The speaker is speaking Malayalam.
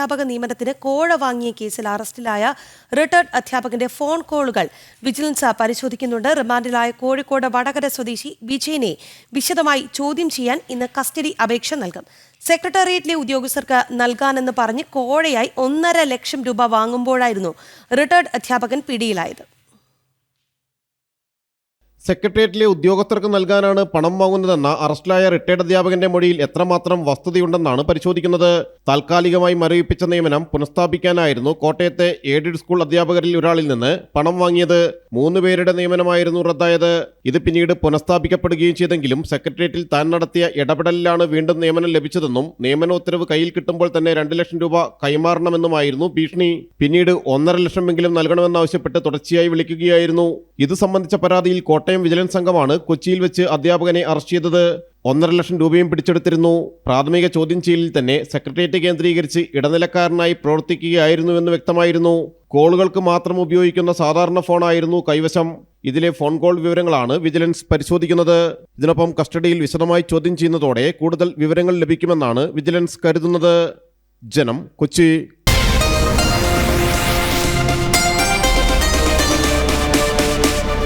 അധ്യാപക നിയമനത്തിന് കോഴ വാങ്ങിയ കേസിൽ അറസ്റ്റിലായ റിട്ടയർഡ് അധ്യാപകന്റെ ഫോൺ കോളുകൾ വിജിലൻസ് പരിശോധിക്കുന്നുണ്ട്. റിമാൻഡിലായ കോഴിക്കോട് വടകര സ്വദേശി വിജയനെ വിശദമായി ചോദ്യം ചെയ്യാൻ ഇന്ന് കസ്റ്റഡി അപേക്ഷ നൽകും. സെക്രട്ടേറിയറ്റിലെ ഉദ്യോഗസ്ഥർക്ക് നൽകാനെന്ന് പറഞ്ഞ് കോഴയായി ഒന്നര ലക്ഷം രൂപ വാങ്ങുമ്പോഴായിരുന്നു റിട്ടയർഡ് അധ്യാപകൻ പിടിയിലായത്. സെക്രട്ടേറിയറ്റിലെ ഉദ്യോഗസ്ഥർക്ക് നൽകാനാണ് പണം വാങ്ങുന്നതെന്ന അറസ്റ്റിലായ റിട്ടയർഡ് അധ്യാപകന്റെ മൊഴിയിൽ എത്രമാത്രം വസ്തുതയുണ്ടെന്നാണ് പരിശോധിക്കുന്നത്. താൽക്കാലികമായി മരവിപ്പിച്ച നിയമനം പുനഃസ്ഥാപിക്കാനായിരുന്നു കോട്ടയത്തെ എയ്ഡഡ് സ്കൂൾ അധ്യാപകരിൽ ഒരാളിൽ നിന്ന് പണം വാങ്ങിയത്. മൂന്ന് പേരുടെ നിയമനമായിരുന്നു റദ്ദായത്. ഇത് പിന്നീട് പുനഃസ്ഥാപിക്കപ്പെടുകയും ചെയ്തെങ്കിലും സെക്രട്ടേറിയറ്റിൽ താൻ നടത്തിയ ഇടപെടലിലാണ് വീണ്ടും നിയമനം ലഭിച്ചതെന്നും നിയമന ഉത്തരവ് കയ്യിൽ കിട്ടുമ്പോൾ തന്നെ രണ്ട് ലക്ഷം രൂപ കൈമാറണമെന്നുമായിരുന്നു ഭീഷണി. പിന്നീട് ഒന്നര ലക്ഷമെങ്കിലും നൽകണമെന്നാവശ്യപ്പെട്ട് തുടർച്ചയായി വിളിക്കുകയായിരുന്നു. ഇത് സംബന്ധിച്ച പരാതിയിൽ കോട്ടയം വിജിലൻസ് സംഘമാണ് കൊച്ചിയിൽ വെച്ച് അധ്യാപകനെ അറസ്റ്റ് ചെയ്തത്. ഒന്നര ലക്ഷം രൂപയും പിടിച്ചെടുത്തിരുന്നു. പ്രാഥമിക ചോദ്യം ചെയ്യലിൽ തന്നെ സെക്രട്ടേറിയറ്റ് കേന്ദ്രീകരിച്ച് ഇടനിലക്കാരനായി പ്രവർത്തിക്കുകയായിരുന്നുവെന്ന് വ്യക്തമായിരുന്നു. കോളുകൾക്ക് മാത്രം ഉപയോഗിക്കുന്ന സാധാരണ ഫോണായിരുന്നു കൈവശം. ഇതിലെ ഫോൺ കോൾ വിവരങ്ങളാണ് വിജിലൻസ് പരിശോധിക്കുന്നത്. ഇതിനൊപ്പം കസ്റ്റഡിയിൽ വിശദമായി ചോദ്യം ചെയ്യുന്നതോടെ കൂടുതൽ വിവരങ്ങൾ ലഭിക്കുമെന്നാണ് വിജിലൻസ് കരുതുന്നത്. ജനം കൊച്ചി.